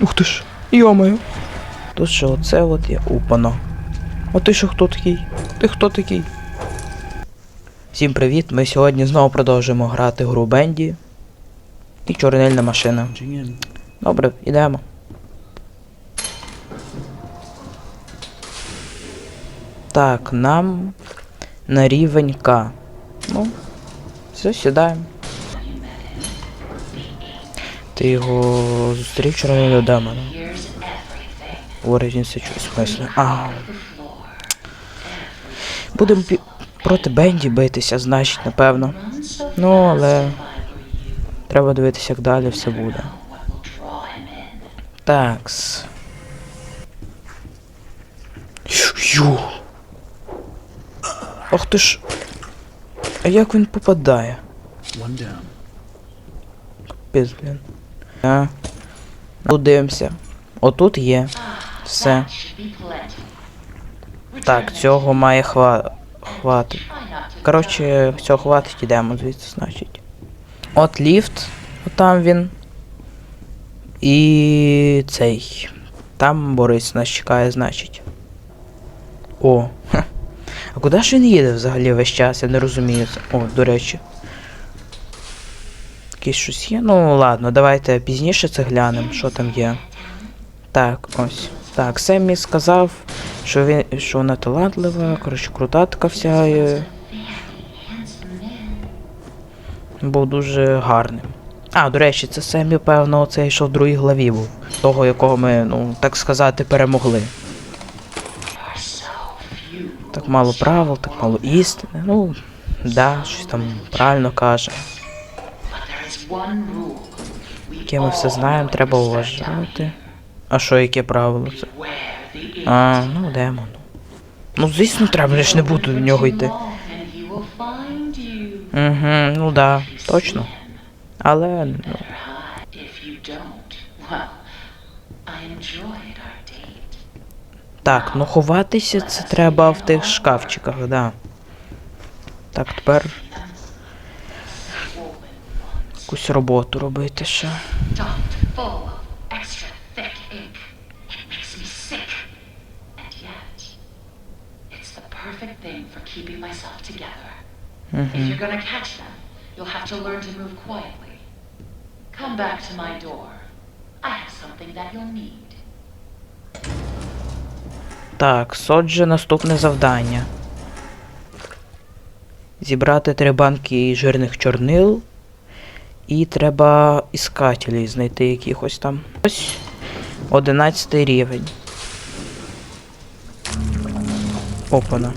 Ух ти ж, йомаю. Тут що оце от є упано. А ти що хто такий? Ти хто такий? Всім привіт! Ми сьогодні знову продовжуємо грати гру Бенді. І чорнильна машина. Добре, йдемо. Так, нам на рівень К. Ну, все, сідаємо. Ти його зустрів чорнильного демона. Щось смислі. А. Будемо пі- проти Бенді битися, значить, напевно. Ну, але. Треба дивитися, як далі все буде. Такс. Ю. Ах ти ж. А як він попадає? Піз, блін. Тут дивимося. Отут є. Все. Так, цього має хва... хватить. Коротше, цього хватить, ідемо звідси, значить. От ліфт, там він. І цей. Там Борис нас чекає, значить. О. А куди ж він їде взагалі весь час? Я не розумію. О, до речі. Якесь щось є? Ну ладно, давайте пізніше це глянемо, що там є. Так, ось. Так, Семмі сказав, що він що вона талантлива, коротше, крута така вся. Був дуже гарним. А, до речі, це Семмі, певно, цей, що в другій главі був. Того, якого ми, ну, так сказати, перемогли. Так мало правил, так мало істини. Ну, да, щось там правильно каже. Яке ми все знаємо, треба уважати. А що, яке правило це? А, ну демон. Ну, звісно, треба, я ж не буду до нього йти. Угу, ну да, точно. Але, ну, так, ну ховатися це треба в тих шкафчиках, да. Так, тепер. Якусь роботу робити ще. Them, you'll have to learn to move quietly. Come back to my door. I have something that you'll need. Так, отже, наступне завдання. Зібрати три банки жирних чорнил. І треба іскателі знайти якихось там. Ось 11 рівень. Опана.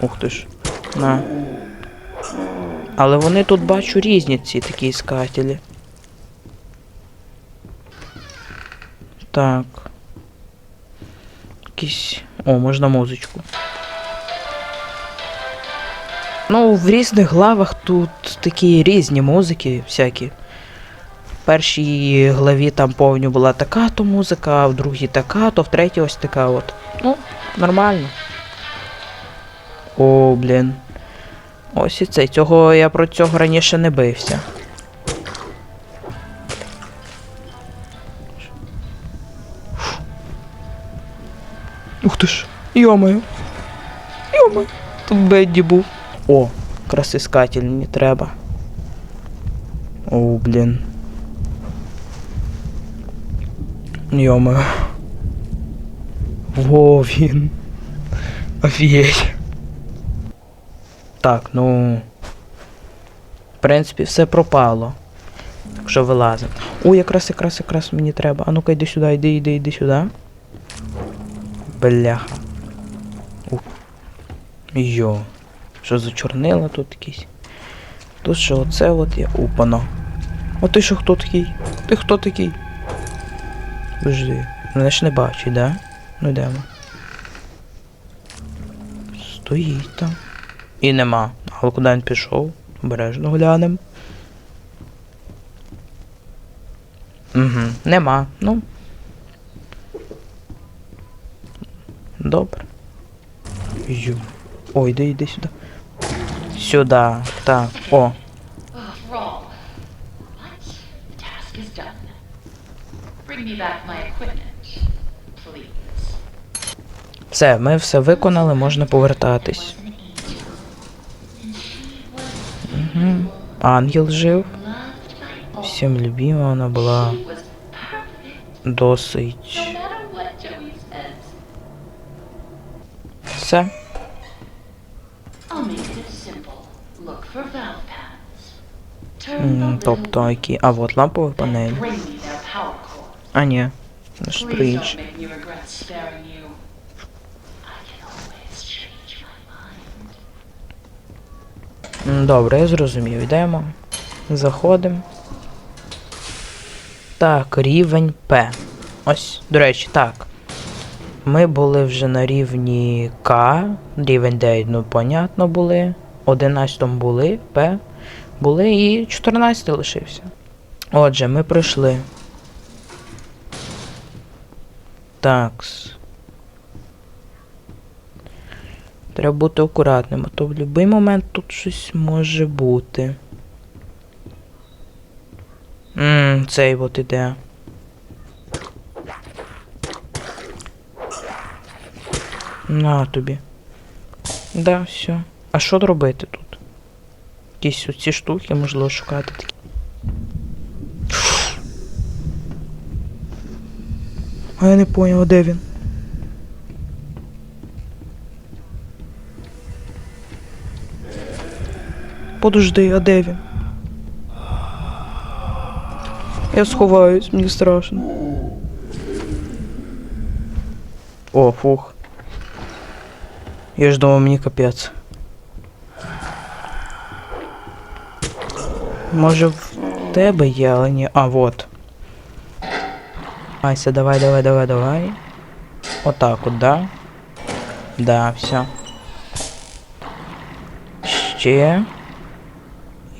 Ух ти ж. На. Але вони тут бачу різні ці такі іскателі. Так. Якісь. О, можна музичку. Ну, в різних главах тут такі різні музики всякі. В першій главі там повню була така то музика, в другій така, то в третій ось така от. Ну, нормально. О, блін. Ось і це. Цього я про цього раніше не бився. Ух ти ж, йомаю. Йомаю. Тут Бедді був. О, красискатель мені треба. О, блін. Йомаю. Во він. Офігеть. Так, ну. В принципі, все пропало. Так що вилазимо. О, якраз, якраз, якраз мені треба. А ну-ка йди сюди, йди, йди, йди сюди. Бляха. Йо. Що за чорнила тут якісь? Тут що оце от є упано. А ти що хто такий? Ти хто такий? Подожди. Мене ж не бачить, да? Ну йдемо. Стоїть там. І нема. Але куди він пішов? Обережно глянем. Угу, нема. Ну. Добре. Ю. Ой, іди, іди сюди. Сюди. Так. О. Oh? Все, ми все виконали, можна повертатись. Угу. Ангел жив. Всім любима вона була досить. Все. Тобто які. А от лампова and панель. bring me their power cord. А ні. Mind. М, Добре, я зрозумів. Йдемо. Заходимо. Так, рівень П. Ось, до речі, так. Ми були вже на рівні К. Рівень 9, ну, понятно, були. 11 були, П. Були і 14 лишився. Отже, ми пройшли. Такс. Треба бути акуратним, а то в будь-який момент тут щось може бути. Ммм, цей от іде. На тобі. Да, все. А що робити тут? Якісь оці штуки можливо шукати такі. А я не поняв, де він? Подожди, а де він? Я сховаюсь, мені страшно. О, фух. Я ж думав, мені капець. Може в тебе є, але ні. А, вот. Айся, давай, давай, давай, давай. Отак от, да? Да, все. Ще.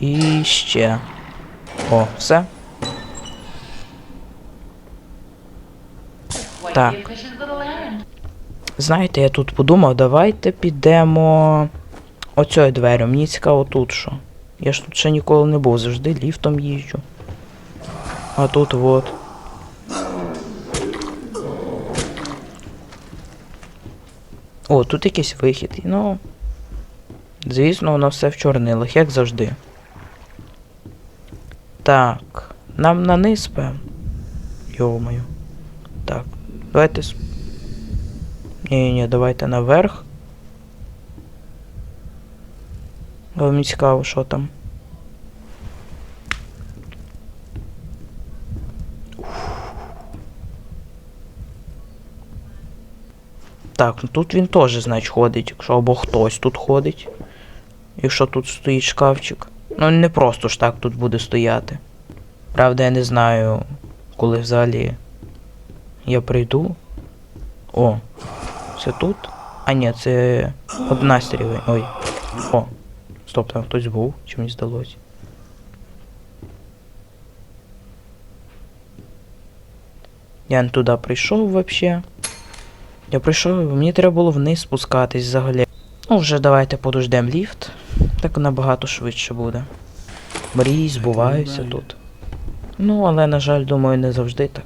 І ще. О, все. Так. Знаєте, я тут подумав, давайте підемо оцьою дверю. Мені цікаво тут що. Я ж тут ще ніколи не був, завжди ліфтом їжджу. А тут от. О, тут якийсь вихід. Ну. Звісно, воно все в чорнилах, як завжди. Так. Нам на низ, певно. Йомаю. Так. Давайте с- ні, ні, давайте наверх. Але цікаво, що там. Так, ну тут він теж, значить, ходить, якщо або хтось тут ходить. Якщо тут стоїть шкафчик. Ну не просто ж так тут буде стояти. Правда, я не знаю, коли взагалі я прийду. О, це тут? А ні, це 11 рівень. Ой. О. Стоп, там хтось був, чи мені здалося. Я не туди прийшов вообще. Я прийшов, мені треба було вниз спускатись взагалі. Ну, вже давайте подождем ліфт. Так набагато швидше буде. Мрії збуваються тут. Ну, але, на жаль, думаю, не завжди так.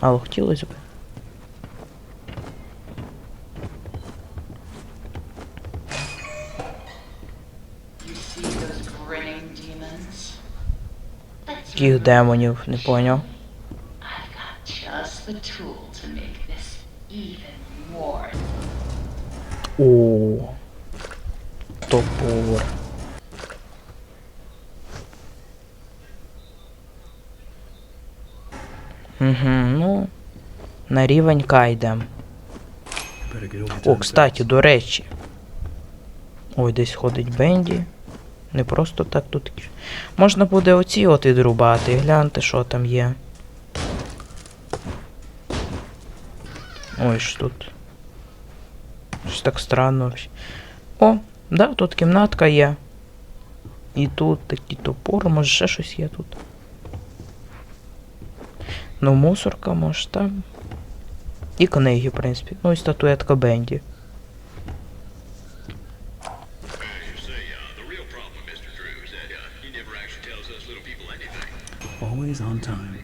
Але хотілося б. Яких демонів, не поняв. О. Топор. Угу, ну. На рівень К йдем. О, кстати, до речі. Ой, десь ходить Бенді. Не просто так тут. такі- Можна буде оці от і друбати. Гляньте, що там є. Ой, що тут. Щось так странно. О, да, тут кімнатка є. І тут такий топор, може ще щось є тут. Ну, мусорка, може там. І книги, в принципі. Ну і статуетка Бенді. Always on time.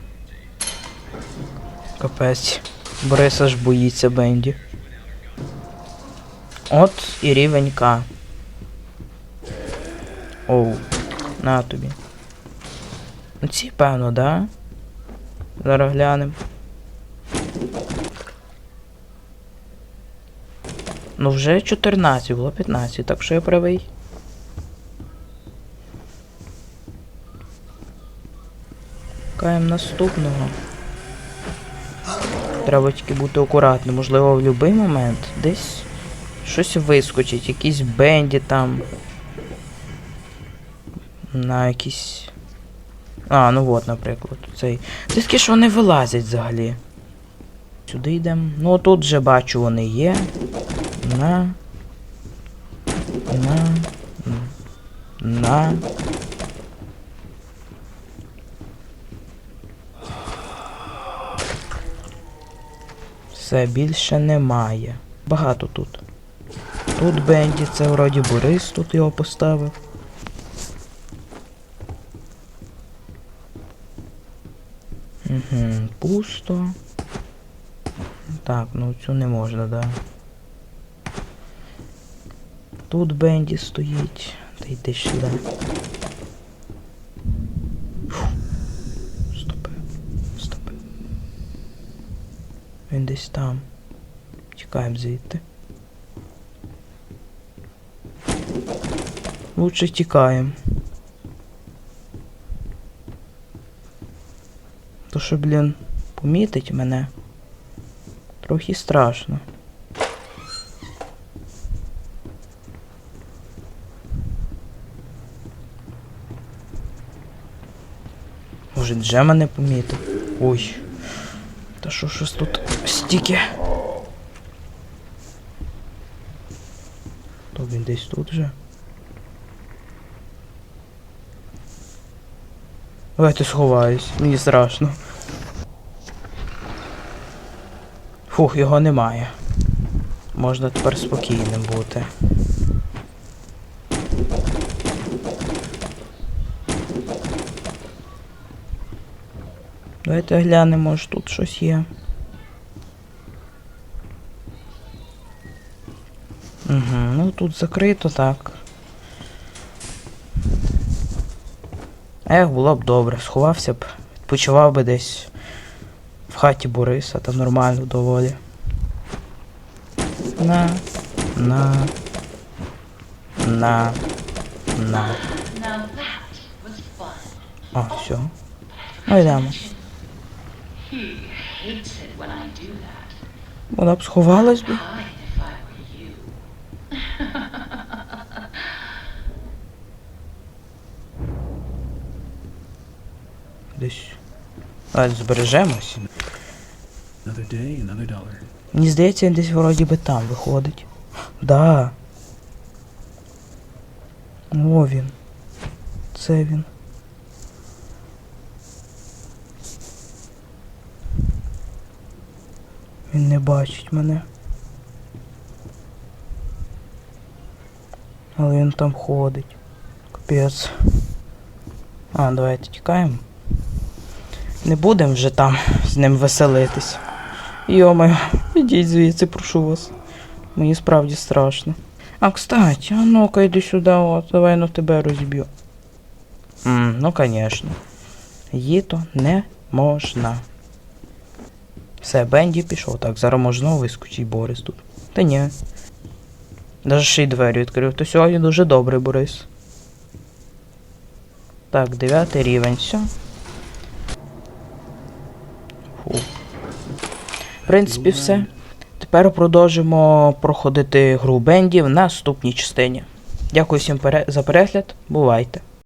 Капець. Борис аж боїться Бенді. От і рівень К. Оу. На тобі. Ну ці, певно, да? Зараз глянем. Ну вже 14, було 15, так що я правий. Каємо наступного. Треба тільки бути акуратним. Можливо, в будь-який момент десь щось вискочить, якісь бенді там. На якісь. А, ну от, наприклад, цей. Це такі, що вони вилазять взагалі. Сюди йдемо. Ну тут вже бачу, вони є. На. На. На. Все більше немає. Багато тут. Тут Бенді, це вроді Борис тут його поставив. Угу, пусто. Так, ну цю не можна, да. Тут Бенді стоїть. Та йди сюди. Він десь там. Тікаємо звідти. Лучше тікаємо. То що, блін, помітить мене. Трохи страшно. Може, вже мене помітив? Ой. Та що щось тут стільки? То він десь тут же. Давайте сховаюсь, мені страшно. Фух, його немає. Можна тепер спокійним бути. Давайте глянемо, може тут щось є. Тут закрито так. Ех, було б добре, сховався б, відпочивав би десь в хаті Бориса, там нормально доволі. На, на, на, на. О, все. Ну йдемо. Вона б сховалась би. Давайте збережемось. Day. Мені здається, він десь вроді би там виходить. Да. О він. Це він. Він не бачить мене. Але він там ходить. Капець. А, давайте тікаємо. Не будемо вже там з ним веселитись. Йомаю, ідіть звідси, прошу вас. Мені справді страшно. А, кстати, а ну-ка йди сюди, от, давай на тебе розб'ю. М, ну, конечно. Її то не можна. Все, Бенді пішов. Так, зараз можна вискочить Борис тут. Та ні. Даже ще й двері відкрив. То сьогодні дуже добрий Борис. Так, дев'ятий рівень, все. В принципі, все. Тепер продовжимо проходити гру бендів в наступній частині. Дякую всім за перегляд. Бувайте!